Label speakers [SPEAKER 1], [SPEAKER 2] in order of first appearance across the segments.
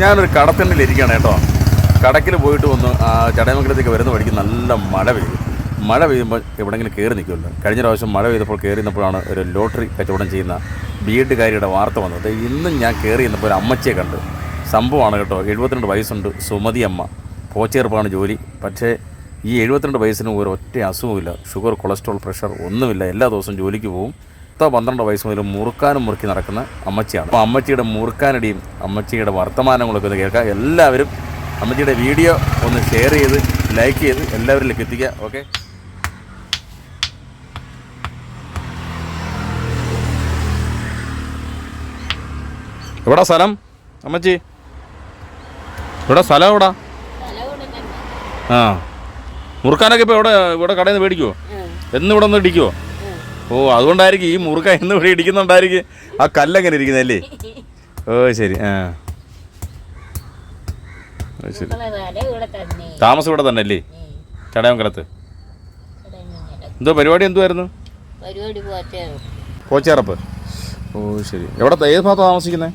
[SPEAKER 1] ഞാനൊരു കടത്തിണ്ടിലിരിക്കുകയാണ് കേട്ടോ. കടക്കിൽ പോയിട്ട് വന്ന് ചടയമംഗലത്തേക്ക് വരുന്ന വഴിക്ക് നല്ല മഴ പെയ്തു. മഴ പെയ്യുമ്പോൾ എവിടെയെങ്കിലും കയറി നിൽക്കുമല്ലോ. കഴിഞ്ഞ പ്രാവശ്യം മഴ പെയ്തപ്പോൾ കയറി നിന്നപ്പോഴാണ് ഒരു ലോട്ടറി കച്ചവടം ചെയ്യുന്ന ബി എഡുകാരിയുടെ വാർത്ത വന്നത്. ഇന്നും ഞാൻ കയറി നിന്നപ്പോൾ ഒരു അമ്മച്ചിയെ കണ്ടു. സംഭവമാണ് കേട്ടോ എഴുപത്തിരണ്ട് വയസ്സുണ്ട് സുമതി അമ്മ. പോച്ചേർപ്പാണ് ജോലി. പക്ഷേ ഈ എഴുപത്തിരണ്ട് വയസ്സിന് ഒരു ഒറ്റ അസുഖമില്ല ഷുഗർ കൊളസ്ട്രോൾ പ്രഷർ ഒന്നുമില്ല. എല്ലാ ദിവസവും ജോലിക്ക് പോകും പത്തോ പന്ത്രണ്ട് വയസ്സ് മുതൽ മുറുക്കാനും മുറുക്കി നടക്കുന്ന അമ്മച്ചിയാണ്. അപ്പോൾ അമ്മച്ചിയുടെ മുറുക്കാനടിയും അമ്മച്ചിയുടെ വർത്തമാനങ്ങളൊക്കെ ഒന്ന് കേൾക്കാം. എല്ലാവരും അമ്മച്ചിയുടെ വീഡിയോ ഒന്ന് ഷെയർ ചെയ്ത് ലൈക്ക് ചെയ്ത് എല്ലാവരിലേക്ക് എത്തിക്കുക. ഓക്കെ എവിടാ സ്ഥലം? അമ്മച്ചി? ഇവിടെ സ്ഥലം എവിടാ? ആ. മുറുക്കാനൊക്കെ ഇപ്പോൾ ഇവിടെ ഇവിടെ കടയിൽ നിന്ന് മേടിക്കുമോ എന്ന് ഇവിടെ നിന്ന് ഇടിക്കുമോ ഓ അതുകൊണ്ടായിരിക്കും ഈ മുറുക്ക എന്ന് ഇവിടെ ഇടിക്കുന്നുണ്ടായിരിക്കും. ആ കല്ലെങ്ങനെ ഇരിക്കുന്നല്ലേ ഓ ശരി ആ. ശരി. താമസം ഇവിടെ തന്നെ അല്ലേ? ചടയമംഗലത്ത്. എന്തോ പരിപാടി
[SPEAKER 2] പോച്ചേ
[SPEAKER 1] കോച്ചേറപ്പ് ഓ ശരി. എവിടെ ഏത് ഭാഗത്താണ് താമസിക്കുന്നത്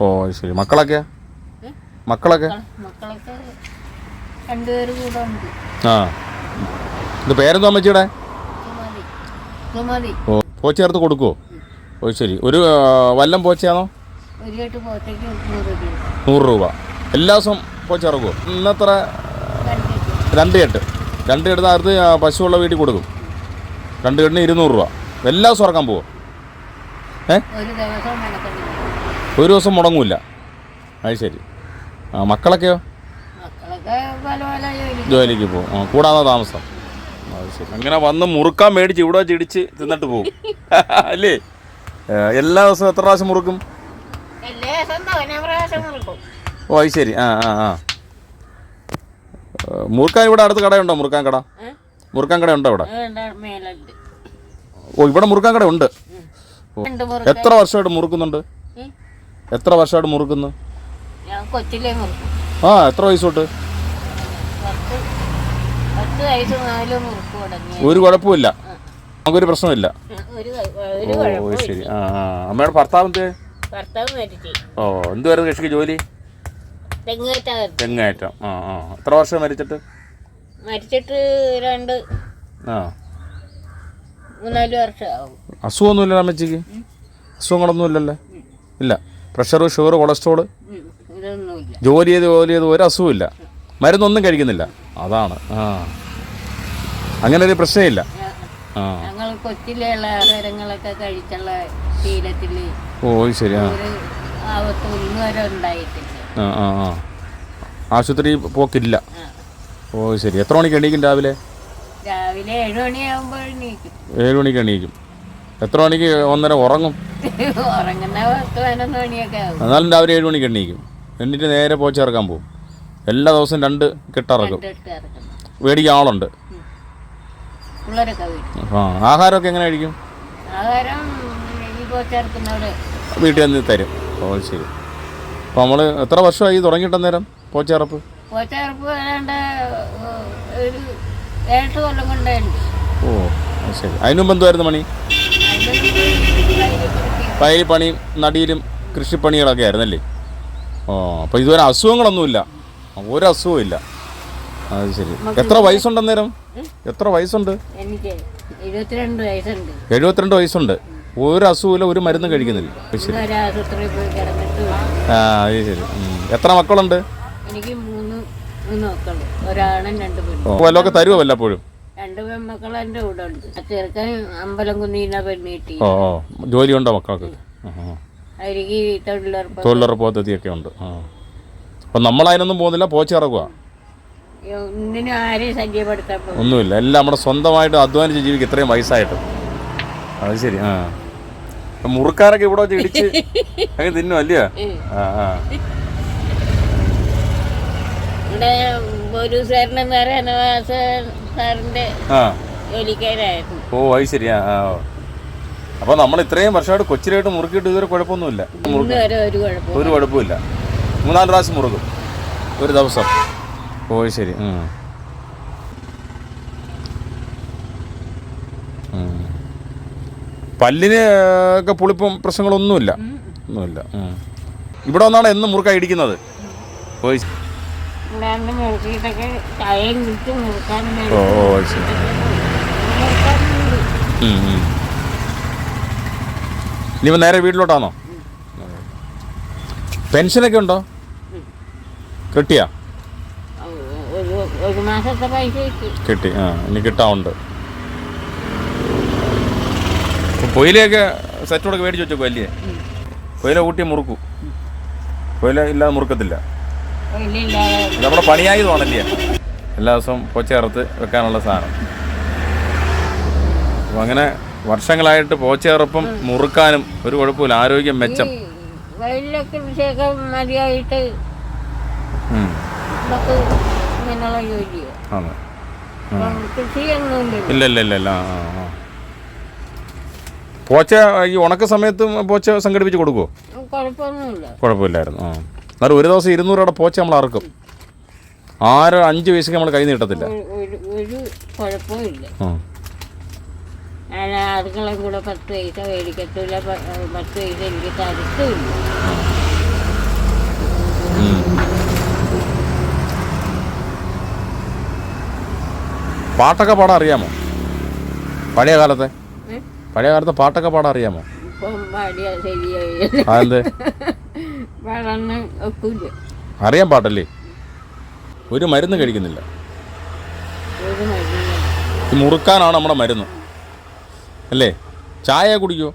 [SPEAKER 1] ഓ ശരി. മക്കളൊക്കെയാ മക്കളൊക്കെ?
[SPEAKER 2] മക്കളൊക്കെ
[SPEAKER 1] ആ. ഇത് പേരെന്തോ അമ്മച്ചിയുടെ? ഓ പോച്ചേർത്ത് കൊടുക്കുവോ? ഓ ശരി. ഒരു വല്ലം പോച്ചയാണോ?
[SPEAKER 2] നൂറ് രൂപ
[SPEAKER 1] എല്ലാ ദിവസവും പോച്ചിറക്കുമോ ഇന്നത്ര? രണ്ട് കെട്ട്. രണ്ട് കെട്ട്. നേരത്ത് പശുവുള്ള വീട്ടിൽ കൊടുക്കും. രണ്ട് കെട്ടിന് ഇരുന്നൂറ് രൂപ. എല്ലാ ദിവസവും ഇറക്കാൻ പോവോ? ഏ?
[SPEAKER 2] ഒരു ദിവസം
[SPEAKER 1] മുടങ്ങൂല. അത് ശരി. ആ മക്കളൊക്കെയോ? ജോലിക്ക് പോകും കൂടാതെ താമസം. അങ്ങനെ വന്ന് മുറുക്കാൻ മേടിച്ച് ഇവിടെ ചിടിച്ച് തിന്നിട്ട് പോകും അല്ലേ? എല്ലാ ദിവസവും എത്ര പ്രാവശ്യം മുറുക്കും? ഓ അത് ശരി. ആ ആ ആ. മുറുക്കാൻ ഇവിടെ അടുത്ത് കടയുണ്ടോ? മുറുക്കാൻ കട? മുറുക്കാൻ കട ഉണ്ടോ ഇവിടെ? ഓ ഇവിടെ മുറുക്കാൻ കട ഉണ്ട്. എത്ര വർഷമായിട്ട് മുറുക്കുന്നുണ്ട്. എത്ര വർഷമായിട്ട് മുറുക്കുന്നു?
[SPEAKER 2] ഞാൻ കൊച്ചിലേ മുറുക്കും.
[SPEAKER 1] ആ എത്ര വയസ്സ് തൊട്ട്?
[SPEAKER 2] പത്ത് പത്ത് വയസ്സ് നാല് മുറുക്ക് തുടങ്ങി
[SPEAKER 1] ഒരു കുഴപ്പമില്ല നമുക്കൊരു പ്രശ്നമില്ല
[SPEAKER 2] ഒരു ക- ഒരു
[SPEAKER 1] ഓ ശരി. ആ ആ. അമ്മയുടെ
[SPEAKER 2] ഭർത്താവ് മരിച്ചു.
[SPEAKER 1] ഓ എന്തുവായിരുന്നു കൃഷിക്ക് ജോലി? തെങ്ങേറ്റം. ആ ആ. എത്ര വർഷം മരിച്ചിട്ട്?
[SPEAKER 2] മരിച്ചിട്ട് രണ്ട്
[SPEAKER 1] ആ.
[SPEAKER 2] മൂന്നാൽ വർഷമാവും.
[SPEAKER 1] അസുഖമൊന്നുമില്ല അമ്മച്ചിക്ക്? അസുഖങ്ങളൊന്നുമില്ലല്ലേ ഇല്ല. പ്രഷർ ഷുഗർ
[SPEAKER 2] ഉം. ഇതൊന്നുമില്ല.
[SPEAKER 1] ജോലി ചെയ്ത് ജോലി ചെയ്ത് ഒരു അസുഖമില്ല മരുന്നൊന്നും കഴിക്കുന്നില്ല. അതാണ്. ആ. അങ്ങനെ ഒരു പ്രശ്നമില്ല
[SPEAKER 2] ഞങ്ങൾ കൊച്ചിലുള്ള ആഹാരങ്ങളൊക്കെ കഴിച്ചുള്ള ശീലത്തിൽ
[SPEAKER 1] ഓ ശരി
[SPEAKER 2] ഉണ്ടായിട്ടില്ല.
[SPEAKER 1] ആ ആ ആ. ആശുപത്രി പോക്കില്ല. ഓ ശരി. എത്ര മണിക്ക് എണീക്കും രാവിലെ?
[SPEAKER 2] രാവിലെ ഏഴ് മണിയാകുമ്പോൾ എണീക്കും.
[SPEAKER 1] ഏഴ് മണിക്ക് എണീക്കും. എത്ര മണിക്ക് ഒന്നര ഉറങ്ങും?
[SPEAKER 2] ഉറങ്ങുന്ന പത്ത് പതിനൊന്ന് മണിയൊക്കെ ആകും
[SPEAKER 1] എന്നാലും രാവിലെ ഏഴ് മണിക്ക് എണീക്കും. എന്നിട്ട് നേരെ പോച്ചിറക്കാൻ പോകും എല്ലാ ദിവസവും രണ്ട് കെട്ടിറക്കും മേടിക്കാൻ ആളുണ്ട്.
[SPEAKER 2] പിള്ളേരൊക്കെ വീട്ടിൽ
[SPEAKER 1] ആ ആഹാരമൊക്കെ എങ്ങനെ കഴിക്കും?
[SPEAKER 2] ആഹാരം ഈ പോച്ചേർക്കുന്നവര്
[SPEAKER 1] വീട്ടിൽ നിന്ന് തരും. ഓ ശരി. അപ്പോൾ നമ്മൾ എത്ര വർഷമായി തുടങ്ങിയിട്ട് നേരം പോച്ചേറപ്പ്
[SPEAKER 2] പോച്ചേർപ്പ് ഏതാണ്ട് ഒരു കൊല്ലം കൊണ്ടുണ്ട്
[SPEAKER 1] ഓ അത് ശരി. അതിനു മുമ്പ് എന്തുമായിരുന്നു പണി? വയലിൽ പണിയും നടിയിലും കൃഷിപ്പണികളൊക്കെ ആയിരുന്നല്ലേ ഓ അപ്പോൾ ഇതുവരെ അസുഖങ്ങളൊന്നുമില്ല. ഒരു അസുഖവും ഇല്ല. അത് ശരി. എത്ര വയസ്സുണ്ട് അന്നേരം എത്ര വയസ്സുണ്ട്?
[SPEAKER 2] എനിക്ക് എഴുപത്തിരണ്ട് വയസ്സുണ്ട്.
[SPEAKER 1] എഴുപത്തിരണ്ട് വയസ്സുണ്ട്. ഒരു അസുഖമില്ല ഒരു മരുന്ന് കഴിക്കുന്നില്ല. അത് ശരി.
[SPEAKER 2] ഇന്ന് ആശുപത്രിയിൽ പോയി കിടന്നിട്ട്
[SPEAKER 1] ആ അത് ശരി. ഉം. എത്ര മക്കളുണ്ട്?
[SPEAKER 2] എനിക്ക് മൂന്ന് മൂന്ന് മക്കൾ. ഒരാണും രണ്ട് പെണ്ണും.
[SPEAKER 1] ഓ വല്ലതൊക്കെ തരുമോ വല്ലപ്പോഴും?
[SPEAKER 2] രണ്ട് പെൺമക്കൾ എന്റെ കൂടെ ഉണ്ട്. ആ ചെറുക്കൻ അമ്പലം കുന്നീന പെണ്ണ്
[SPEAKER 1] ഓ ഓ. ജോലിയുണ്ടോ മക്കൾക്ക്? ആ, ആ.
[SPEAKER 2] അവർക്ക് തൊഴിലുറപ്പ്
[SPEAKER 1] തൊഴിലുറപ്പ് പദ്ധതിയൊക്കെ ഉണ്ട്. ആ. അപ്പം നമ്മളതിനൊന്നും പോകുന്നില്ല പോച്ചിറക്കുക
[SPEAKER 2] ഒന്നിനും ആരെയും ശല്യപ്പെടുത്താൻ പോകും
[SPEAKER 1] ഒന്നുമില്ല. എല്ലാം നമ്മുടെ സ്വന്തമായിട്ട് അധ്വാനിച്ച് ജീവിക്കും ഇത്രയും വയസ്സായിട്ട്. അത് ശരി. ആ. മുറുക്കാരൊക്കെ ഇവിടെ വെച്ച് ഇടിച്ച് അങ്ങനെ തിന്നും അല്ലയോ? ആ ആ.
[SPEAKER 2] ഇവിടെ
[SPEAKER 1] ആ.
[SPEAKER 2] ജോലിക്കാരായിരുന്നു.
[SPEAKER 1] ഓ അത് ശരി. ആ ആ. അപ്പോൾ നമ്മൾ ഇത്രയും വർഷമായിട്ട് കൊച്ചിലായിട്ട് മുറുക്കിയിട്ട് ഇതുവരെ കുഴപ്പമൊന്നുമില്ല.
[SPEAKER 2] ഇന്ന് വരെ ഒരു കുഴപ്പം
[SPEAKER 1] ഒരു കുഴപ്പമില്ല മൂന്നാൽ പ്രാവശ്യം മുറുക്കും ഒരു ദിവസം. ഓ ശരി. ഉം. ഉം. പല്ലിന് ഒക്കെ പുളിപ്പും പ്രശ്നങ്ങളൊന്നുമില്ല. ഒന്നുമില്ല. ഇവിടെ വന്നാണ് എന്നും മുറുക്കായി ഇടിക്കുന്നത്. പോയി ഓ. ഇനിയിപ്പോൾ നേരെ വീട്ടിലോട്ടാണോ പെൻഷനൊക്കെ ഉണ്ടോ? കിട്ടിയാ?
[SPEAKER 2] ഒരു മാസത്തെ പൈസ കിട്ടി.
[SPEAKER 1] കിട്ടി ആ ഇനി കിട്ടാവുണ്ട്. പൊയിലൊക്കെ സെറ്റോടൊക്കെ മേടിച്ച് വെച്ചു അല്ലേ? പൊയില കൂട്ടി മുറുക്കു. പൊയില ഇല്ലാതെ മുറുക്കത്തില്ല. നമ്മുടെ പണിയായതുമാണല്ലേ എല്ലാ ദിവസവും പോച്ചേർത്ത് വെക്കാനുള്ള സാധനം. അപ്പം അങ്ങനെ വർഷങ്ങളായിട്ട് പോച്ചേർപ്പും മുറുക്കാനും ഒരു കുഴപ്പമില്ല. ആരോഗ്യം മെച്ചം.
[SPEAKER 2] മതിയായിട്ട്. നമുക്ക് ജോലിയോ
[SPEAKER 1] ആണ് ഇല്ല ഇല്ല ഇല്ല ഇല്ല. ആ പോച്ച ഈ ഉണക്ക സമയത്ത് പോച്ച സംഘടിപ്പിച്ച് കൊടുക്കുമോ
[SPEAKER 2] കുഴപ്പമൊന്നുമില്ല.
[SPEAKER 1] കുഴപ്പമില്ലായിരുന്നു. ആ. എന്നാലും ഒരു ദിവസം ഇരുന്നൂറ് രൂപയുടെ പോച്ച നമ്മൾ അറക്കും. ആറ് അഞ്ച് വയസ്സൊക്കെ നമ്മൾ കൈ നീട്ടത്തില്ല.
[SPEAKER 2] ഒരു- കുഴപ്പമില്ല. കൂടെ പത്ത് പൈസ മേടിക്കത്തില്ല. പത്ത് പൈസ എനിക്ക് തരത്തുമില്ല
[SPEAKER 1] ഉം. പാട്ടൊക്കെ പാടാൻ അറിയാമോ? പഴയ കാലത്തെ? പഴയ കാലത്തെ പാട്ടൊക്കെ പാടാൻ അറിയാമോ? അതെന്ത്? അറിയാൻ പാട്ടല്ലേ? ഒരു മരുന്ന് കഴിക്കുന്നില്ല. മുറുക്കാനാണ് നമ്മുടെ മരുന്ന്. അല്ലേ? ചായ കുടിക്കോ.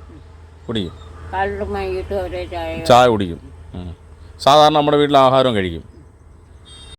[SPEAKER 2] കുടിക്കും ചായ.
[SPEAKER 1] കുടിക്കും. സാധാരണ നമ്മുടെ വീട്ടിൽ ആഹാരം കഴിക്കും.